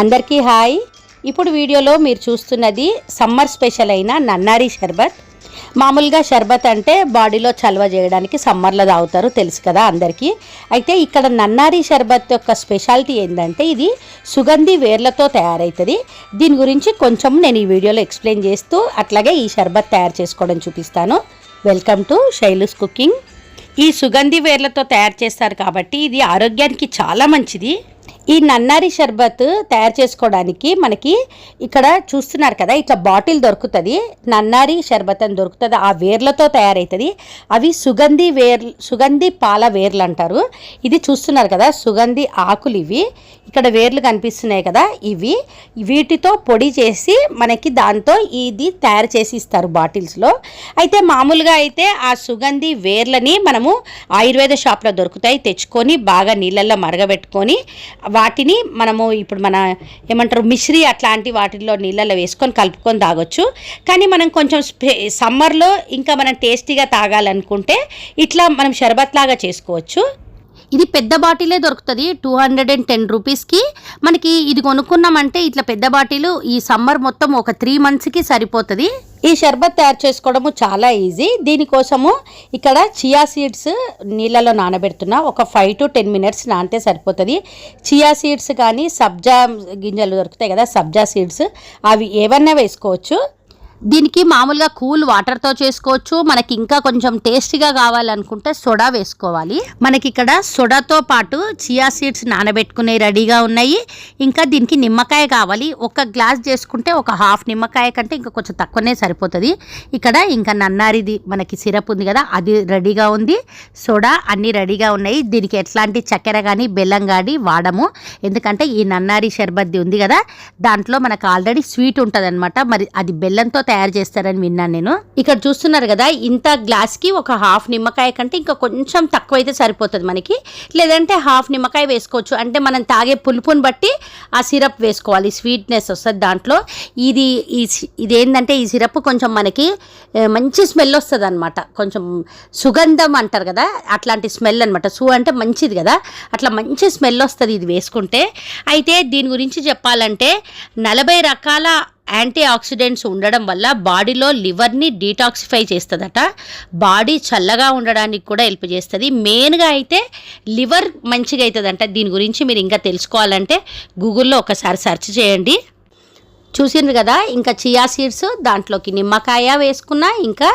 అందరికీ హాయ్. ఇప్పుడు వీడియోలో మీరు చూస్తున్నది సమ్మర్ స్పెషల్ అయిన నన్నారి షర్బత్. మామూలుగా షర్బత్ అంటే బాడీలో చలవ చేయడానికి సమ్మర్లో తాగుతారు తెలుసు కదా అందరికీ. అయితే ఇక్కడ నన్నారి షర్బత్ యొక్క స్పెషాలిటీ ఏంటంటే ఇది సుగంధి వేర్లతో తయారవుతుంది దీని గురించి కొంచెం నేను ఈ వీడియోలో ఎక్స్ప్లెయిన్ చేస్తూ అట్లాగే ఈ షర్బత్ తయారు చేసుకోవడం చూపిస్తాను. Welcome to Shailu's cooking. ఈ సుగంధి వేర్లతో తయారు చేస్తారు కాబట్టి ఇది ఆరోగ్యానికి చాలా మంచిది. ఈ నన్నారి షర్బత్ తయారు చేసుకోవడానికి మనకి ఇక్కడ చూస్తున్నారు కదా ఇట్లా బాటిల్ దొరుకుతుంది నన్నారి షర్బత్ అని దొరుకుతుంది ఆ వేర్లతో తయారవుతుంది అవి సుగంధి వేర్ సుగంధి పాల వేర్లు అంటారు. ఇది చూస్తున్నారు కదా సుగంధి ఆకులు ఇవి. ఇక్కడ వేర్లు కనిపిస్తున్నాయి కదా ఇవి. వీటితో పొడి చేసి మనకి దాంతో ఇది తయారు చేసి ఇస్తారు బాటిల్స్లో. అయితే మామూలుగా అయితే ఆ సుగంధి వేర్లని మనము ఆయుర్వేద షాప్లో దొరుకుతాయి తెచ్చుకొని బాగా నీళ్ళల్లో మరగబెట్టుకొని వాటిని మనము ఇప్పుడు మన ఏమంటారు మిశ్రీ అట్లాంటి వాటిల్లో నీళ్ళల్లో వేసుకొని కలుపుకొని తాగొచ్చు. కానీ మనం కొంచెం సమ్మర్లో ఇంకా మనం టేస్టీగా తాగాలనుకుంటే ఇట్లా మనం షర్బత్ లాగా చేసుకోవచ్చు. ఇది పెద్ద బాటిలే దొరుకుతుంది. టూ హండ్రెడ్ అండ్ టెన్ రూపీస్కి. మనకి ఇది కొనుక్కున్నామంటే ఇట్లా పెద్ద బాటిల్ ఈ సమ్మర్ మొత్తం ఒక త్రీ మంత్స్కి సరిపోతుంది. ఈ షర్బత్ తయారు చేసుకోవడము చాలా ఈజీ. దీనికోసము ఇక్కడ చియా సీడ్స్ నీళ్ళలో నానబెడుతున్నా. ఒక ఫైవ్ టు టెన్ మినిట్స్ నానితే సరిపోతుంది. చియా సీడ్స్ కానీ సబ్జా గింజలు దొరుకుతాయి కదా సబ్జా సీడ్స్ అవి ఏమన్నా వేసుకోవచ్చు. దీనికి మామూలుగా కూల్ వాటర్తో చేసుకోవచ్చు. మనకి ఇంకా కొంచెం టేస్టీగా కావాలనుకుంటే సోడా వేసుకోవాలి. మనకి ఇక్కడ సోడాతో పాటు చియా సీడ్స్ నానబెట్టుకునే రెడీగా ఉన్నాయి. ఇంకా దీనికి నిమ్మకాయ కావాలి. ఒక గ్లాస్ చేసుకుంటే ఒక హాఫ్ నిమ్మకాయ కంటే ఇంకా కొంచెం తక్కువనే సరిపోతుంది. ఇక్కడ ఇంకా నన్నారిది మనకి సిరప్ ఉంది కదా అది రెడీగా ఉంది. సోడా అన్నీ రెడీగా ఉన్నాయి. దీనికి ఎట్లాంటి చక్కెర కానీ బెల్లం కానీ వాడము. ఎందుకంటే ఈ నన్నారి షర్బత్ది ఉంది కదా దాంట్లో మనకు ఆల్రెడీ స్వీట్ ఉంటుంది మరి అది బెల్లంతో తయారు చేస్తారని విన్నాను నేను. ఇక్కడ చూస్తున్నారు కదా ఇంత గ్లాస్కి ఒక హాఫ్ నిమ్మకాయ కంటే ఇంకా కొంచెం తక్కువ అయితే సరిపోతుంది మనకి. లేదంటే హాఫ్ నిమ్మకాయ వేసుకోవచ్చు. అంటే మనం తాగే పులుపుని బట్టి ఆ సిరప్ వేసుకోవాలి స్వీట్నెస్ వస్తుంది దాంట్లో. ఇది ఈ సి- ఇది ఏంటంటే ఈ సిరప్ కొంచెం మనకి మంచి స్మెల్ వస్తుంది అనమాట కొంచెం సుగంధం అంటారు కదా అట్లాంటి స్మెల్ అనమాట సు అంటే మంచిది కదా అట్లా మంచి స్మెల్ వస్తుంది ఇది వేసుకుంటే. అయితే దీని గురించి చెప్పాలంటే నలభై రకాల యాంటీ ఆక్సిడెంట్స్ ఉండడం వల్ల బాడీలో లివర్ని డీటాక్సిఫై చేస్తుందట. బాడీ చల్లగా ఉండడానికి కూడా హెల్ప్ చేస్తుంది. మెయిన్గా అయితే లివర్ మంచిగా అవుతుందంట దీని గురించి మీరు ఇంకా తెలుసుకోవాలంటే గూగుల్లో ఒకసారి సెర్చ్ చేయండి. చూసిండ్రు కదా ఇంకా చియా సీడ్స్ దాంట్లోకి నిమ్మకాయ వేసుకున్నా ఇంకా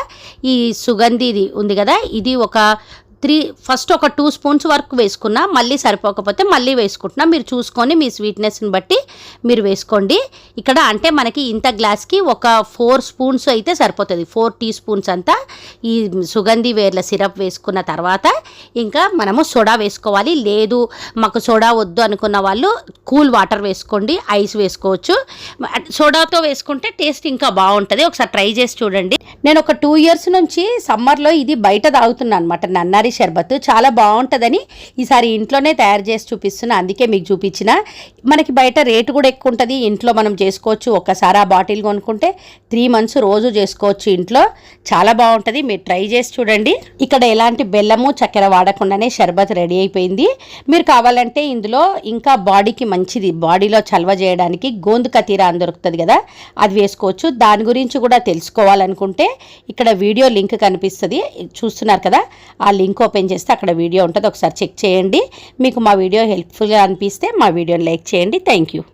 ఈ సుగంధిది ఉంది కదా ఇది ఒక త్రీ ఫస్ట్ ఒక టూ స్పూన్స్ వరకు వేసుకున్నా మళ్ళీ సరిపోకపోతే మళ్ళీ వేసుకుంటున్నా. మీరు చూసుకొని మీ స్వీట్నెస్ని బట్టి మీరు వేసుకోండి. ఇక్కడ అంటే మనకి ఇంత గ్లాస్కి ఒక ఫోర్ స్పూన్స్ అయితే సరిపోతుంది. ఫోర్ టీ స్పూన్స్ అంతా ఈ సుగంధి వేర్ల సిరప్ వేసుకున్న తర్వాత ఇంకా మనము సోడా వేసుకోవాలి. లేదు మాకు సోడా వద్దు అనుకున్న వాళ్ళు కూల్ వాటర్ వేసుకోండి ఐస్ వేసుకోవచ్చు. సోడాతో వేసుకుంటే టేస్ట్ ఇంకా బాగుంటుంది. ఒకసారి ట్రై చేసి చూడండి. నేను ఒక టూ ఇయర్స్ నుంచి సమ్మర్లో ఇది బయట తాగుతున్నాను అనమాట నన్నారి షర్బత్ చాలా బాగుంటుందని ఈసారి ఇంట్లోనే తయారు చేసి చూపిస్తున్నా. అందుకే మీకు చూపించిన. మనకి బయట రేటు కూడా ఎక్కువ ఉంటుంది. ఇంట్లో మనం చేసుకోవచ్చు. ఒక్కసారి ఆ బాటిల్ కొనుక్కుంటే త్రీ మంత్స్ రోజు చేసుకోవచ్చు ఇంట్లో. చాలా బాగుంటుంది. మీరు ట్రై చేసి చూడండి. ఇక్కడ ఎలాంటి బెల్లము చక్కెర వాడకుండానే షర్బత్ రెడీ అయిపోయింది. మీరు కావాలంటే ఇందులో ఇంకా బాడీకి మంచిది. బాడీలో చలవ చేయడానికి గోందు కతీరా అని దొరుకుతుంది కదా అది వేసుకోవచ్చు. దాని గురించి కూడా తెలుసుకోవాలనుకుంటే ఇక్కడ వీడియో లింక్ కనిపిస్తుంది. చూస్తున్నారు కదా ఆ లింక్ ఓపెన్ చేస్తే అక్కడ వీడియో ఉంటుంది. ఒకసారి చెక్ చేయండి. మీకు మా వీడియో హెల్ప్ఫుల్గా అనిపిస్తే మా వీడియోని లైక్ చేయండి. Thank you.